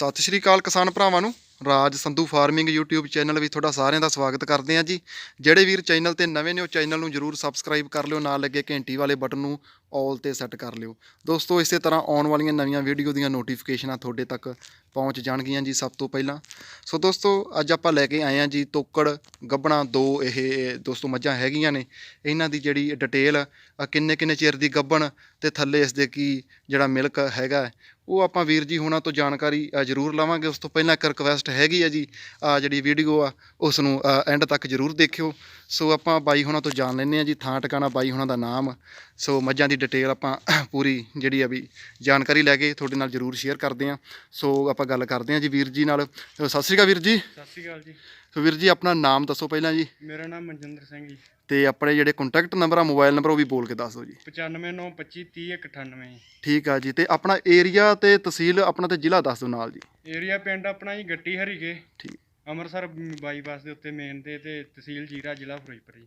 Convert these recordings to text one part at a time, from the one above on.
ਸਤਿ ਸ਼੍ਰੀ ਅਕਾਲ ਕਿਸਾਨ ਭਰਾਵਾਂ ਨੂੰ। Raj Sandhu farming YouTube channel ਵਿੱਚ ਤੁਹਾਡਾ ਸਾਰਿਆਂ ਦਾ ਸਵਾਗਤ ਕਰਦੇ ਹਾਂ ਜੀ। ਜਿਹੜੇ ਵੀਰ ਚੈਨਲ ਤੇ ਨਵੇਂ ਨੇ ਉਹ ਚੈਨਲ ਨੂੰ ਜਰੂਰ ਸਬਸਕ੍ਰਾਈਬ ਕਰ ਲਿਓ, ਨਾਲ ਲੱਗੇ ਘੰਟੀ ਵਾਲੇ ਬਟਨ ਨੂੰ ਆਲ ਤੇ ਸੈੱਟ ਕਰ ਲਿਓ। ਦੋਸਤੋ, ਇਸੇ ਤਰ੍ਹਾਂ ਆਉਣ ਵਾਲੀਆਂ ਨਵੀਆਂ ਵੀਡੀਓ ਦੀਆਂ ਨੋਟੀਫਿਕੇਸ਼ਨਾਂ ਤੁਹਾਡੇ ਤੱਕ ਪਹੁੰਚ ਜਾਣਗੀਆਂ ਜੀ ਸਭ ਤੋਂ ਪਹਿਲਾਂ। ਸੋ ਦੋਸਤੋ, ਅੱਜ ਆਪਾਂ ਲੈ ਕੇ ਆਏ ਹਾਂ ਜੀ ਤੋਕੜ, ਗੱਬਣਾ ਦੋ ਇਹ ਦੋਸਤੋ ਮੱਝਾਂ ਹੈਗੀਆਂ ਨੇ। ਇਹਨਾਂ ਦੀ ਜਿਹੜੀ ਡਿਟੇਲ ਕਿੰਨੇ ਕਿੰਨੇ ਚਿਰ ਦੀ ਗੱਬਣ ਤੇ ਥੱਲੇ ਇਸ ਦੇ ਕੀ ਜਿਹੜਾ ਮਿਲਕ ਹੈਗਾ ਉਹ ਆਪਾਂ ਵੀਰ ਜੀ ਹੁਣਾਂ ਤੋਂ ਜਾਣਕਾਰੀ ਜ਼ਰੂਰ ਲਵਾਂਗੇ। ਉਸ ਤੋਂ ਪਹਿਲਾਂ ਇੱਕ ਰਿਕਵੈਸਟ ਹੈਗੀ ਹੈ ਜੀ ਆ ਜਿਹੜੀ ਵੀਡੀਓ ਆ ਉਸ ਨੂੰ ਐਂਡ ਤੱਕ ਜ਼ਰੂਰ ਦੇਖਿਓ। ਸੋ ਆਪਾਂ ਬਾਈ ਹੁਣਾਂ ਤੋਂ ਜਾਣ ਲੈਂਦੇ ਹਾਂ ਜੀ ਥਾਂ ਟਿਕਾਣਾ ਬਾਈ ਹੁਣਾਂ ਦਾ ਨਾਮ। ਸੋ ਮੱਝਾਂ ਦੀ ਡਿਟੇਲ ਆਪਾਂ ਪੂਰੀ ਜਿਹੜੀ ਆ ਵੀ ਜਾਣਕਾਰੀ ਲੈ ਕੇ ਤੁਹਾਡੇ ਨਾਲ ਜ਼ਰੂਰ ਸ਼ੇਅਰ ਕਰਦੇ ਹਾਂ। ਸੋ ਆਪਾਂ ਗੱਲ ਕਰਦੇ ਹਾਂ ਜੀ ਵੀਰ ਜੀ ਨਾਲ। ਸਤਿ ਸ਼੍ਰੀ ਅਕਾਲ ਵੀਰ ਜੀ। ਸਤਿ ਸ਼੍ਰੀ ਅਕਾਲ ਜੀ। ਸੋ ਵੀਰ ਜੀ ਆਪਣਾ ਨਾਮ ਦੱਸੋ ਪਹਿਲਾਂ ਜੀ। ਮੇਰਾ ਨਾਮ ਮਨਜਿੰਦਰ ਸਿੰਘ ਜੀ। ਤੇ ਆਪਣੇ ਜਿਹੜੇ ਕੰਟੈਕਟ ਨੰਬਰ ਆ ਮੋਬਾਈਲ ਨੰਬਰ ਉਹ ਵੀ ਬੋਲ ਕੇ ਦੱਸ ਦਿਓ ਜੀ। 9592530198 ਠੀਕ ਆ ਜੀ ਤੇ ਆਪਣਾ ਏਰੀਆ ਤੇ ਤਹਿਸੀਲ ਆਪਣਾ ਤੇ ਜ਼ਿਲ੍ਹਾ ਦੱਸ ਦਿਓ ਨਾਲ ਜੀ। ਏਰੀਆ ਪਿੰਡ ਆਪਣਾ ਜੀ ਗੱਟੀ ਹਰੀਕੇ। ਠੀਕ। ਅੰਮ੍ਰਿਤਸਰ ਬਾਈਪਾਸ ਦੇ ਉੱਤੇ ਮੇਨ ਤੇ ਤੇ ਤਹਿਸੀਲ ਜੀਰਾ ਜ਼ਿਲ੍ਹਾ ਫਿਰੋਜ਼ਪੁਰ ਜੀ।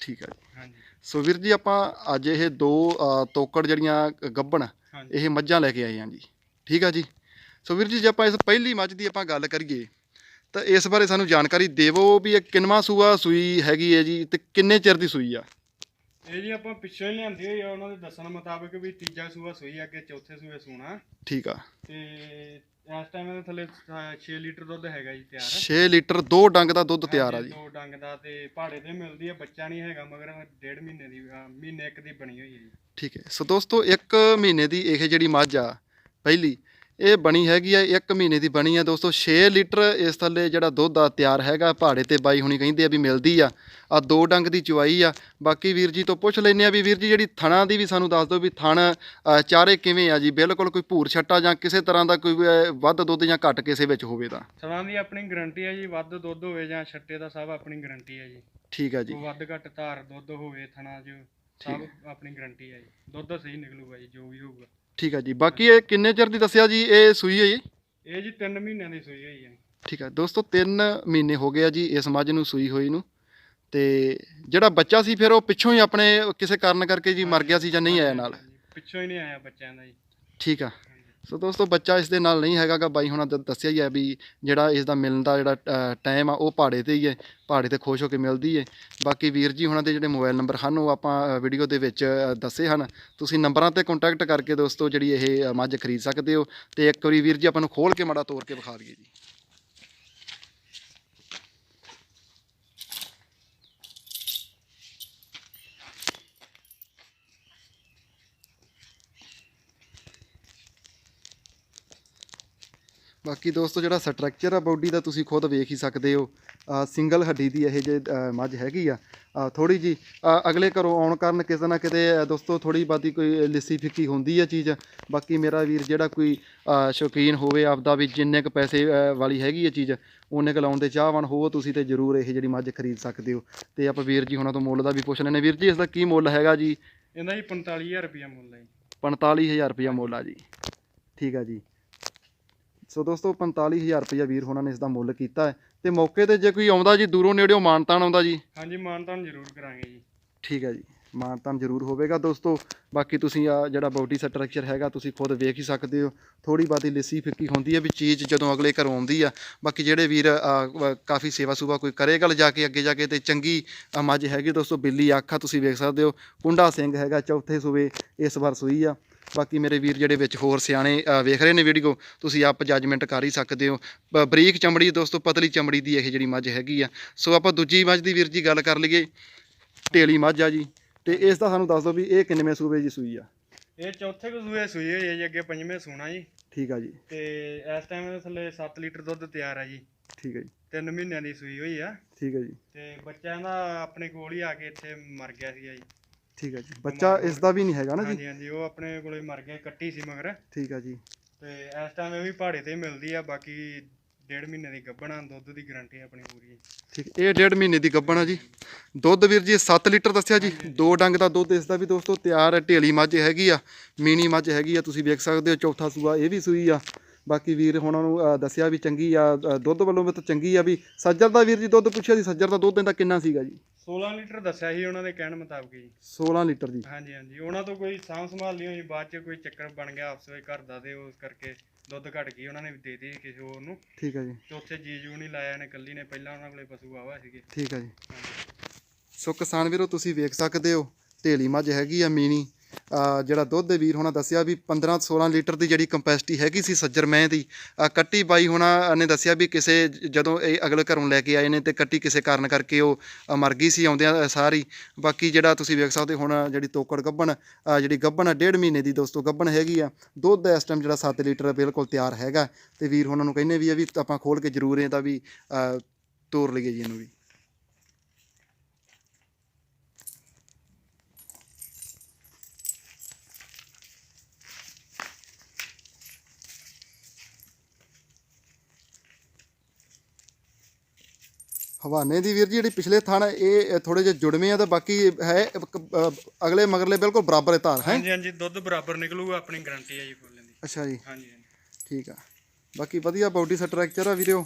ਠੀਕ ਆ ਜੀ। ਹਾਂਜੀ। ਸੋ ਵੀਰ ਜੀ ਆਪਾਂ ਅੱਜ ਇਹ ਦੋ ਅ, ਤੋਕੜ ਜਿਹੜੀਆਂ ਗੱਬਣ ਹਾਂਜੀ। ਇਹ ਮੱਝਾਂ ਲੈ ਕੇ ਆਏ ਹਾਂ ਜੀ। ਠੀਕ ਆ ਜੀ। ਸੋ ਵੀਰ ਜੀ ਜੇ ਆਪਾਂ ਇਸ ਪਹਿਲੀ ਮੱਝ ਦੀ ਆਪਾਂ ਗੱਲ ਕਰੀਏ ਤਾਂ ਇਸ ਬਾਰੇ ਸਾਨੂੰ ਜਾਣਕਾਰੀ ਦੇਵੋ ਵੀ ਇਹ ਕਿੰਨਵਾਂ ਸੂਆ ਸੂਈ ਹੈਗੀ ਹੈ ਜੀ ਤੇ ਕਿੰਨੇ ਚਿਰ ਦੀ ਸੂਈ ਆ? ਇਹ ਜੀ ਆਪਾਂ ਪਿੱਛੋਂ ਹੀ ਲਿਆਂਦੀ ਹੋਈ ਆ ਉਹਨਾਂ ਦੇ ਦੱਸਣ ਮੁਤਾਬਕ ਵੀ ਤੀਜਾ ਸੂਆ ਸੂਈ ਅੱਗੇ ਚੌਥੇ ਸੂਏ ਸੂਣਾ। ਠੀਕ ਆ। ਤੇ ਇਸ ਟਾਈਮ ਇਹਦੇ ਥੱਲੇ 6 ਲੀਟਰ ਦੁੱਧ ਹੈਗਾ ਜੀ ਤਿਆਰ। 6 ਲੀਟਰ ਦੋ ਡੰਗ ਦਾ ਦੁੱਧ ਤਿਆਰ ਆ ਜੀ। ਦੋ ਡੰਗ ਦਾ ਤੇ ਪਹਾੜੇ ਤੇ ਮਿਲਦੀ ਹੈ ਬੱਚਾ ਨਹੀਂ ਹੈਗਾ ਮਗਰ ਡੇਢ ਮਹੀਨੇ ਦੀ ਮਹੀਨੇ ਇੱਕ ਦੀ ਬਣੀ ਹੋਈ ਹੈ ਜੀ। ਠੀਕ ਹੈ। ਸੋ ਦੋਸਤੋ 1 ਮਹੀਨੇ ਦੀ ਇਹ ਜਿਹੜੀ ਮੱਝ ਆ ਪਹਿਲੀ ਇਹ ਬਣੀ ਹੈਗੀ ਆ 1 ਮਹੀਨੇ ਦੀ ਬਣੀ ਆ ਦੋਸਤੋ। 6 ਲੀਟਰ ਇਸ ਥੱਲੇ ਜਿਹੜਾ ਦੁੱਧ ਆ ਤਿਆਰ ਹੈਗਾ। ਪਹਾੜੇ ਤੇ ਬਾਈ ਹੁਣੀ ਕਹਿੰਦੇ ਆ ਵੀ ਮਿਲਦੀ ਆ। ਆ ਦੋ ਡੰਗ ਦੀ ਚੁਆਈ ਆ। ਬਾਕੀ ਵੀਰ ਜੀ ਤੋਂ ਪੁੱਛ ਲੈਨੇ ਆ ਵੀ ਵੀਰ ਜੀ ਜਿਹੜੀ ਥਣਾ ਦੀ ਵੀ ਸਾਨੂੰ ਦੱਸ ਦਿਓ ਵੀ ਥਣ ਚਾਰੇ ਕਿਵੇਂ ਆ ਜੀ? ਬਿਲਕੁਲ ਕੋਈ ਭੂਰ ਛੱਟਾ ਜਾਂ ਕਿਸੇ ਤਰ੍ਹਾਂ ਦਾ ਕੋਈ ਵੱਧ ਦੁੱਧ ਜਾਂ ਘੱਟ ਕਿਸੇ ਵਿੱਚ ਹੋਵੇ ਤਾਂ। ਸਰਾਂ ਦੀ ਆਪਣੀ ਗਾਰੰਟੀ ਹੈ ਜੀ ਵੱਧ ਦੁੱਧ ਹੋਵੇ ਜਾਂ ਛੱਟੇ ਦਾ ਸਭ ਆਪਣੀ ਗਾਰੰਟੀ ਹੈ ਜੀ। ਠੀਕ ਆ ਜੀ। ਵੱਧ ਘੱਟ ਧਾਰ ਦੁੱਧ ਹੋਵੇ ਥਣਾ 'ਚ ਸਭ ਆਪਣੀ ਗਾਰੰਟੀ ਹੈ ਜੀ। ਦੁੱਧ ਸਹੀ ਨਿਕਲੂਗਾ ਜੀ ਜੋ ਵੀ ਹੋਊਗਾ। ਠੀਕ ਆ ਜੀ। ਬਾਕੀ ਇਹ ਕਿੰਨੇ ਚਿਰ ਦੀ ਦੱਸਿਆ ਜੀ? ਇਹ ਸੂਈ ਹੋਈ? ਹੈ ਇਹ ਜੀ 3 ਮਹੀਨਿਆਂ ਦੀ ਸੂਈ ਹੋਈ ਹੈ ਠੀਕ ਹੈ ਦੋਸਤੋ 3 ਮਹੀਨੇ ਹੋ ਗਏ ਆ ਜੀ ਇਸ ਮੱਝ ਨੂੰ ਸੂਈ ਹੋਈ ਨੂੰ। ਤੇ ਜਿਹੜਾ ਬੱਚਾ ਸੀ ਫਿਰ ਉਹ ਪਿੱਛੋਂ ਹੀ ਆਪਣੇ ਕਿਸੇ ਕਾਰਨ ਕਰਕੇ ਜੀ ਮਰ ਗਿਆ ਸੀ ਜਾਂ ਨਹੀਂ ਆਇਆ ਨਾਲ? ਪਿੱਛੋਂ ਹੀ ਨਹੀਂ ਆਇਆ ਬੱਚਿਆਂ ਦਾ ਜੀ। ਠੀਕ ਆ। ਸੋ ਦੋਸਤੋ, ਬੱਚਾ ਇਸ ਦੇ ਨਾਲ ਨਹੀਂ ਹੈਗਾਗਾ ਬਾਈ ਹੁਣਾਂ ਦ- ਦੱਸਿਆ ਹੀ ਹੈ ਵੀ ਜਿਹੜਾ ਇਸ ਦਾ ਮਿਲਣ ਦਾ ਜਿਹੜਾ ਟਾਈਮ ਆ, ਉਹ ਪਹਾੜੇ ਤੇ ਹੀ ਹੈ। ਪਹਾੜੇ ਤੇ ਖੁਸ਼ ਹੋ ਕੇ ਮਿਲਦੀ ਹੈ। ਬਾਕੀ ਵੀਰ ਜੀ ਹੁਣਾਂ ਦੇ ਜਿਹੜੇ ਮੋਬਾਈਲ ਨੰਬਰ ਹਨ, ਉਹ ਆਪਾਂ ਵੀਡੀਓ ਦੇ ਵਿੱਚ ਦੱਸੇ ਹਨ। ਤੁਸੀਂ ਨੰਬਰਾਂ ਤੇ ਕੰਟੈਕਟ ਕਰਕੇ ਦੋਸਤੋ ਜਿਹੜੀ ਇਹ ਮੱਝ ਖਰੀਦ ਸਕਦੇ ਹੋ। ਤੇ ਇੱਕ ਵਾਰੀ ਵੀਰ ਜੀ ਆਪਾਂ ਨੂੰ ਖੋਲ ਕੇ ਮਾੜਾ ਤੋੜ ਕੇ ਵਿਖਾ ਦਈਏ ਜੀ। ਬਾਕੀ ਦੋਸਤੋ ਜਿਹੜਾ ਸਟਰਕਚਰ ਆ ਬਾਡੀ ਦਾ ਤੁਸੀਂ ਖੁਦ ਵੇਖ ਹੀ ਸਕਦੇ ਹੋ। ਸਿੰਗਲ ਹੱਡੀ ਦੀ ਇਹ ਜੇ ਮੱਝ ਹੈਗੀ ਆ। ਥੋੜੀ ਜੀ ਅਗਲੇ ਘਰੋਂ ਆਉਣ ਕਾਰਨ ਕਿਸੇ ਨਾ ਕਿਤੇ ਦੋਸਤੋ ਥੋੜੀ ਬਾਤੀ ਕੋਈ ਲਿੱਸੀ ਫਿੱਕੀ ਹੁੰਦੀ ਆ ਚੀਜ਼। ਬਾਕੀ ਮੇਰਾ ਵੀਰ ਜਿਹੜਾ ਕੋਈ ਸ਼ੌਕੀਨ ਹੋਵੇ ਆਪਦਾ ਵੀ ਜਿੰਨੇ ਕ ਪੈਸੇ ਵਾਲੀ ਹੈਗੀ ਆ ਚੀਜ਼ ਉਹਨੇ ਕ ਲਾਉਣ ਦੇ ਚਾਹਵਾਨ ਹੋਵੋ ਤੁਸੀਂ ਤੇ ਜ਼ਰੂਰ ਇਹ ਜਿਹੜੀ ਮੱਝ ਖਰੀਦ ਸਕਦੇ ਹੋ। ਤੇ ਆਪਾਂ ਵੀਰ ਜੀ ਹੁਣਾਂ ਤੋਂ ਮੁੱਲ ਦਾ ਵੀ ਪੁੱਛ ਲੈਣੇ ਵੀਰ ਜੀ ਇਸ ਦਾ ਕੀ ਮੁੱਲ ਹੈਗਾ ਜੀ? ਇਹਦਾ ਜੀ 45000 ਰੁਪਇਆ ਮੁੱਲ ਹੈ ਜੀ। 45000 ਰੁਪਇਆ ਮੁੱਲ ਆ ਜੀ। ਠੀਕ ਆ ਜੀ। ਸੋ ਦੋਸਤੋ 45000 ਰੁਪਇਆ ਵੀਰ ਹੋਣਾ ਨੇ ਇਸ ਦਾ ਮੁੱਲ ਕੀਤਾ ਹੈ। ਤੇ ਮੌਕੇ ਤੇ ਜੇ ਕੋਈ ਆਉਂਦਾ ਜੀ ਦੂਰੋਂ ਨੇੜਿਓਂ ਮਾਨਤਾਨ ਆਉਂਦਾ ਜੀ? ਹਾਂਜੀ ਮਾਨਤਾਨ ਜ਼ਰੂਰ ਕਰਾਂਗੇ ਜੀ। ਠੀਕ ਹੈ ਜੀ ਮਾਨਤਾਨ ਜ਼ਰੂਰ ਹੋਵੇਗਾ ਦੋਸਤੋ। ਬਾਕੀ ਤੁਸੀਂ ਆ ਜਿਹੜਾ ਬਾਡੀ ਸਟਰਕਚਰ ਹੈਗਾ ਤੁਸੀਂ ਖੁਦ ਵੇਖ ਹੀ ਸਕਦੇ ਹੋ। ਥੋੜੀ ਬਾਤੀ ਲਿੱਸੀ ਫਿੱਕੀ ਹੁੰਦੀ ਹੈ ਵੀ ਚੀਜ਼ ਜਦੋਂ ਅਗਲੇ ਘਰੋਂ ਆਉਂਦੀ ਆ। ਬਾਕੀ ਜਿਹੜੇ ਵੀਰ ਕਾਫੀ ਸੇਵਾ ਸੁਭਾ ਕੋਈ ਕਰੇਗਾ ਲਿਜਾ ਕੇ ਅੱਗੇ ਜਾ ਕੇ ਤੇ ਚੰਗੀ ਮੱਝ ਹੈਗੀ ਦੋਸਤੋ ਬਿੱਲੀ ਅੱਖਾਂ ਤੁਸੀਂ ਵੇਖ ਸਕਦੇ ਹੋ। ਕੁੰਡਾ ਸਿੰਘ ਹੈਗਾ ਚੌਥੇ ਸੂਵੇ ਇਸ ਵਾਰ ਸੂਈ ਆ। ਬਾਕੀ ਮੇਰੇ ਵੀਰ ਜਿਹੜੇ ਵਿੱਚ ਹੋਰ ਸਿਆਣੇ ਵੇਖ ਰਹੇ ਨੇ ਵੀਡੀਓ ਤੁਸੀਂ ਆਪ ਜੱਜਮੈਂਟ ਕਰ ਹੀ ਸਕਦੇ ਹੋ। ਬਰੀਕ ਚਮੜੀ ਦੋਸਤੋ ਪਤਲੀ ਚਮੜੀ ਦੀ ਇਹ ਜਿਹੜੀ ਮੱਝ ਹੈਗੀ ਆ। ਸੋ ਆਪਾਂ ਦੂਜੀ ਮੱਝ ਦੀ ਵੀਰ ਜੀ ਗੱਲ ਕਰ ਲਈਏ। ਢੇਲੀ ਮੱਝ ਆ ਜੀ। ਤੇ ਇਸ ਦਾ ਸਾਨੂੰ ਦੱਸ ਦਿਓ ਵੀ ਇਹ ਕਿੰਨਵੇਂ ਸੂਬੇ ਦੀ ਸੂਈ ਆ। ਇਹ ਚੌਥੇ ਕੁ ਸੂਏ ਸੂਈ ਹੋਈ ਹੈ ਜੀ ਅੱਗੇ ਪੰਜਵੇਂ ਸੂਣਾ ਜੀ। ਠੀਕ ਆ ਜੀ। ਤੇ ਇਸ ਟਾਈਮ ਇਹਦੇ ਥੱਲੇ 7 ਲੀਟਰ ਦੁੱਧ ਤਿਆਰ ਹੈ ਜੀ। ਠੀਕ ਹੈ ਜੀ। 3 ਮਹੀਨਿਆਂ ਦੀ ਸੂਈ ਹੋਈ ਆ। ਠੀਕ ਹੈ ਜੀ। ਤੇ ਬੱਚਿਆਂ ਦਾ ਆਪਣੇ ਕੋਲ ਹੀ ਆ ਕੇ ਇੱਥੇ ਮਰ ਗਿਆ ਸੀਗਾ ਜੀ। ਠੀਕ ਹੈ ਜੀ। ਬੱਚਾ ਇਸ ਦਾ ਵੀ ਨਹੀਂ ਹੈਗਾ ਨਾ ਜੀ? ਹਾਂਜੀ ਹਾਂਜੀ ਉਹ ਆਪਣੇ ਕੋਲੇ ਮਰ ਗਿਆ ਕੱਟੀ ਸੀ ਮਗਰ। ਠੀਕ ਆ ਜੀ। ਤੇ ਇਸ ਟਾਈਮ ਇਹ ਵੀ ਪਹਾੜੇ ਤੇ ਹੀ ਮਿਲਦੀ ਆ ਬਾਕੀ ਡੇਢ ਮਹੀਨੇ ਦੀ ਗੱਭਣਾ ਦੁੱਧ ਦੀ ਗਾਰੰਟੀ ਆਪਣੀ ਪੂਰੀ। ਠੀਕ ਇਹ ਡੇਢ ਮਹੀਨੇ ਦੀ ਗੱਭਣ ਆ ਜੀ। ਦੁੱਧ ਵੀਰ ਜੀ 7 ਲੀਟਰ ਦੱਸਿਆ ਜੀ। ਦੋ ਡੰਗ ਦਾ ਦੁੱਧ ਇਸ ਦਾ ਵੀ ਦੋਸਤੋ ਤਿਆਰ ਹੈ ਢੇਲੀ ਮੱਝ ਹੈਗੀ ਆ ਮੀਨੀ ਮੱਝ ਹੈਗੀ ਆ ਤੁਸੀਂ ਵੇਖ ਸਕਦੇ ਹੋ ਚੌਥਾ ਸੂਆ ਇਹ ਵੀ ਸੂਈ ਆ। ਬਾਕੀ ਵੀਰ ਹੁਣਾਂ ਨੂੰ ਅ, ਦੱਸਿਆ ਵੀ ਚੰਗੀ ਆ ਦੁੱਧ ਵੱਲੋਂ ਵੀ ਤਾਂ ਚੰਗੀ ਆ ਵੀ ਸੱਜਰ ਦਾ ਵੀਰ ਜੀ ਦੁੱਧ ਪੁੱਛਿਆ ਸੀ ਸੱਜਰ ਦਾ ਦੁੱਧ ਇਹਦਾ ਕਿੰਨਾ ਸੀਗਾ ਜੀ? 16 ਲੀਟਰ ਦੱਸਿਆ ਸੀ ਉਹਨਾਂ ਦੇ ਕਹਿਣ ਮੁਤਾਬਕ ਜੀ। 16 ਲੀਟਰ ਜੀ। ਹਾਂਜੀ ਹਾਂਜੀ। ਉਹਨਾਂ ਤੋਂ ਕੋਈ ਸਾਂਭ ਸੰਭਾਲ ਨਹੀਂ ਹੋਈ ਬਾਅਦ ਚ ਕੋਈ ਚੱਕਰ ਬਣ ਗਿਆ ਆਪਸ ਵਿੱਚ ਘਰ ਦਾ ਤੇ ਉਸ ਕਰਕੇ ਦੁੱਧ ਘਟ ਗਈ ਉਹਨਾਂ ਨੇ ਦੇ ਦਿੱਤੀ ਕਿਸੇ ਹੋਰ ਨੂੰ। ਠੀਕ ਹੈ ਜੀ। ਚੌਥੇ ਜੀਜੂ ਨਹੀਂ ਲਾਇਆ ਨੇ ਕੱਲੀ ਨੇ ਪਹਿਲਾਂ ਉਹਨਾਂ ਕੋਲੇ ਪਸ਼ੂ ਆਵਾ ਸੀਗੇ। ਠੀਕ ਹੈ ਜੀ। ਸੋ ਕਿਸਾਨ ਵੀਰੋ ਤੁਸੀਂ ਵੇਖ ਸਕਦੇ ਹੋ ਢੇਲੀ ਮੱਝ ਹੈਗੀ ਆ ਮੀਨੀ ਅਹ ਜਿਹੜਾ ਦੁੱਧ ਦੇ ਵੀਰ ਹੋਣਾ ਦੱਸਿਆ ਵੀ 15 16 ਲੀਟਰ ਦੀ ਜਿਹੜੀ ਕੰਪੈਸਿਟੀ ਹੈਗੀ ਸੀ ਸੱਜਰ ਮੈਂ ਦੀ ਕੱਟੀ ਬਾਈ ਹੋਣਾ ਨੇ ਦੱਸਿਆ ਵੀ ਕਿਸੇ ਜਦੋਂ ਇਹ ਅਗਲੇ ਘਰੋਂ ਲੈ ਕੇ ਆਏ ਨੇ ਤੇ ਕੱਟੀ ਕਿਸੇ ਕਾਰਨ ਕਰਕੇ ਉਹ ਮਰ ਗਈ ਸੀ ਆਉਂਦਿਆਂ ਸਾਰੀ। ਬਾਕੀ ਜਿਹੜਾ ਤੁਸੀਂ ਵੇਖ ਸਕਦੇ ਹੋ ਹੁਣ ਜਿਹੜੀ ਤੋਕੜ ਗੱਬਣ ਜਿਹੜੀ ਗੱਬਣ ਆ, ਡੇਢ ਮਹੀਨੇ ਦੀ ਦੋਸਤੋ ਗੱਬਣ ਹੈਗੀ ਆ, ਦੁੱਧ ਇਸ ਟਾਈਮ ਜਿਹੜਾ 7 ਲੀਟਰ ਬਿਲਕੁਲ ਤਿਆਰ ਹੈਗਾ। ਤੇ ਵੀਰ ਉਹਨਾਂ ਨੂੰ ਕਹਿੰਦੇ ਵੀ ਆ ਵੀ ਆਪਾਂ ਖੋਲ ਕੇ ਜ਼ਰੂਰ ਇਹਦਾ ਵੀ ਤੋਰ ਲਈਏ ਜੀ ਇਹਨੂੰ ਵੀ। ਹਵਾਨੇ ਦੀ ਵੀਰ ਜੀ ਜਿਹੜੀ ਪਿਛਲੇ ਥਣ ਇਹ ਥੋੜੇ ਜਿਹੇ ਜੁੜਵੇਂ ਆ ਤੇ ਬਾਕੀ ਹੈ ਅਗਲੇ ਮਗਰਲੇ ਬਿਲਕੁਲ ਬਰਾਬਰ ਹੈ ਧਾਰ ਹੈ? ਹਾਂਜੀ ਹਾਂਜੀ ਦੁੱਧ ਬਰਾਬਰ ਨਿਕਲੂਗਾ ਆਪਣੀ ਗਾਰੰਟੀ ਹੈ ਜੀ ਫੁੱਲ ਦੀ। ਅੱਛਾ ਜੀ। ਹਾਂਜੀ ਹਾਂਜੀ। ਠੀਕ ਆ। ਬਾਕੀ ਵਧੀਆ ਬਾਡੀ ਸਟਰਕਚਰ ਆ ਵੀਰਿਓ।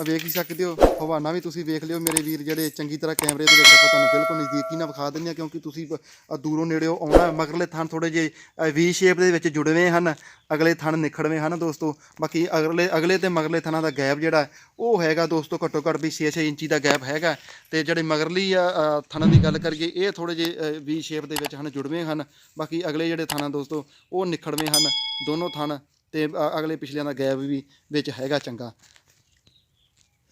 ਆ ਵੇਖ ਹੀ ਸਕਦੇ ਹੋ ਹਵਾਨਾ ਵੀ ਤੁਸੀਂ ਵੇਖ ਲਿਓ ਮੇਰੇ ਵੀਰ ਜਿਹੜੇ ਚੰਗੀ ਤਰ੍ਹਾਂ ਕੈਮਰੇ ਦੇ ਵਿੱਚ ਆਪਾਂ ਤੁਹਾਨੂੰ ਬਿਲਕੁਲ ਨਜ਼ਦੀਕੀ ਨਾਲ ਵਿਖਾ ਦਿੰਦੇ ਆ ਕਿਉਂਕਿ ਤੁਸੀਂ ਆ ਦੂਰੋਂ ਨੇੜਿਓ ਆਉਣਾ ਮਗਰਲੇ ਥਣ ਥੋੜੇ ਜੇ ਵੀ ਸ਼ੇਪ ਦੇ ਵਿੱਚ ਜੁੜਵੇਂ ਹਨ ਅਗਲੇ ਥਣ ਨਿਖੜਵੇਂ ਹਨ ਦੋਸਤੋ ਬਾਕੀ ਅਗਲੇ ਅਗਲੇ ਤੇ ਮਗਰਲੇ ਥਣਾਂ ਦਾ ਗੈਪ ਜਿਹੜਾ ਉਹ ਹੈਗਾ ਦੋਸਤੋ ਘੱਟੋ ਘੱਟ ਵੀ 6-6 ਇੰਚੀ ਦਾ ਗੈਪ ਹੈਗਾ ਤੇ ਜਿਹੜੇ ਮਗਰਲੀ ਆ, ਥਣਾਂ ਦੀ ਗੱਲ ਕਰੀਏ ਇਹ ਥੋੜੇ ਜੇ ਵੀ ਸ਼ੇਪ ਦੇ ਵਿੱਚ ਹਨ ਜੁੜਵੇਂ ਹਨ ਬਾਕੀ ਅਗਲੇ ਜਿਹੜੇ ਥਣਾਂ ਦੋਸਤੋ ਉਹ ਨਿਖੜਵੇਂ ਹਨ ਦੋਨੋਂ ਥਣ ਤੇ ਅਗਲੇ ਪਿਛਲਿਆਂ ਦਾ ਗੈਪ ਵੀ ਵਿੱਚ ਹੈਗਾ ਚੰਗਾ।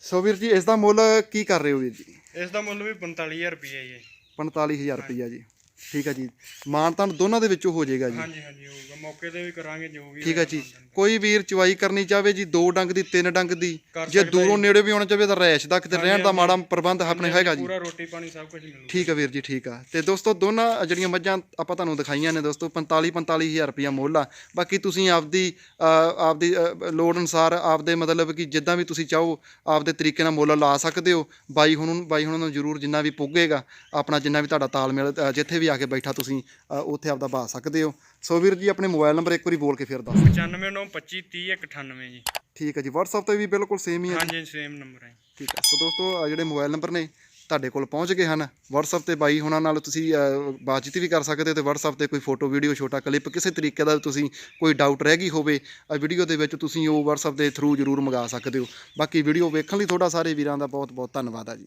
ਸੋ ਵੀਰ ਜੀ ਇਸ ਦਾ ਮੁੱਲ ਕੀ ਕਰ ਰਹੇ ਹੋ ਵੀਰ ਜੀ? ਇਸ ਦਾ ਮੁੱਲ ਵੀ 45000 ਰੁਪਏ ਜੀ। 45000 ਰੁਪਈਆ ਜੀ। ਠੀਕ ਹੈ ਜੀ। ਮਾਨਤਾਨ ਦੋਨਾਂ ਦੇ ਵਿੱਚੋਂ ਹੋ ਜਾਏਗਾ ਜੀ। ਹਾਂਜੀ ਹਾਂਜੀ ਹੋਊਗਾ। ਮੌਕੇ ਤੇ ਵੀ ਕਰਾਂਗੇ ਜੋ ਵੀ ਠੀਕ ਹੈ ਜੀ। ਕੋਈ ਵੀਰ ਚਵਾਈ ਕਰਨੀ ਚਾਹਵੇ ਜੀ ਦੋ ਡੰਗ ਦੀ ਤਿੰਨ ਡੰਗ ਦੀ। ਕਰ ਜੇ ਸਕਦਾ ਦੂਰੋਂ। ਨੇੜੇ ਵੀ ਆਉਣਾ ਚਾਹਵੇ ਤਾਂ ਰੈਸ਼ ਦਾ ਕਿਤੇ ਰਹਿਣ ਦਾ ਮਾੜਾ ਪ੍ਰਬੰਧ ਆਪਣੇ ਹੈਗਾ ਜੀ। ਪੂਰਾ ਰੋਟੀ ਪਾਣੀ ਸਭ ਕੁਝ ਮਿਲੂਗਾ। ਠੀਕ ਹੈ ਵੀਰ ਜੀ ਠੀਕ ਆ। ਤੇ ਦੋਸਤੋ ਦੋਨਾਂ ਜਿਹੜੀਆਂ ਮੱਝਾਂ ਆਪਾਂ ਤੁਹਾਨੂੰ ਦਿਖਾਈਆਂ ਨੇ ਦੋਸਤੋ 45 45000 ਰੁਪਇਆ ਮੁੱਲ ਆ। ਬਾਕੀ ਤੁਸੀਂ ਆਪਦੀ ਆਪਦੀ ਅਹ, ਲੋੜ ਅਨੁਸਾਰ ਆਪਦੇ ਮਤਲਬ ਕਿ ਜਿੱਦਾਂ ਵੀ ਤੁਸੀਂ ਚਾਹੋ ਆਪਦੇ ਤਰੀਕੇ ਨਾਲ ਮੁੱਲ ਲਾ ਸਕਦੇ ਹੋ। ਬਾਈ ਹੁਣ ਬਾਈ ਹੁਣ ਨੂੰ ਜ਼ਰੂਰ ਜਿੰਨਾ ਵੀ ਪੁੱਗੇਗਾ ਆਪਣਾ ਜਿੰਨਾ ਵੀ ਤੁਹਾਡਾ ਤਾਲਮੇਲ ਜਿੱਥੇ ਵੀ ਆ ਕੇ ਬੈਠਾ ਤੁਸੀਂ ਉੱਥੇ ਆਪਦਾ ਬਾ ਸਕਦੇ ਹੋ। ਸੋ ਵੀਰ ਜੀ ਆਪਣੇ ਮੋਬਾਈਲ ਨੰਬਰ ਇੱਕ ਵਾਰੀ ਬੋਲ ਕੇ ਫਿਰ ਦੱਸ 9592530198 ਜੀ। ਠੀਕ ਹੈ ਜੀ WhatsApp ਤੇ ਵੀ ਬਿਲਕੁਲ ਸੇਮ ਹੀ ਹੈ ਹਾਂਜੀ ਸੇਮ ਨੰਬਰ ਹੈ ਠੀਕ ਹੈ ਸੋ ਦੋਸਤੋ ਜਿਹੜੇ ਮੋਬਾਈਲ ਨੰਬਰ ਨੇ ਤੁਹਾਡੇ ਕੋਲ ਪਹੁੰਚ ਗਏ ਹਨ। WhatsApp ਤੇ ਬਾਈ ਹੁਣਾਂ ਨਾਲ ਤੁਸੀਂ ਬਾਤਚੀਤ ਵੀ ਕਰ ਸਕਦੇ ਹੋ ਤੇ WhatsApp ਤੇ ਕੋਈ ਫੋਟੋ ਵੀਡੀਓ ਛੋਟਾ ਕਲਿੱਪ ਕਿਸੇ ਤਰੀਕੇ ਦਾ ਤੁਸੀਂ ਕੋਈ ਡਾਊਟ ਰਹਿ ਗਈ ਹੋਵੇ ਵੀਡੀਓ ਦੇ ਵਿੱਚ ਤੁਸੀਂ ਉਹ WhatsApp ਦੇ ਥਰੂ ਜ਼ਰੂਰ ਮੰਗਾ ਸਕਦੇ ਹੋ। ਬਾਕੀ ਵੀਡੀਓ ਵੇਖਣ ਲਈ ਤੁਹਾਡਾ ਸਾਰੇ ਵੀਰਾਂ ਦਾ ਬਹੁਤ ਬਹੁਤ ਧੰਨਵਾਦ ਆ ਜੀ।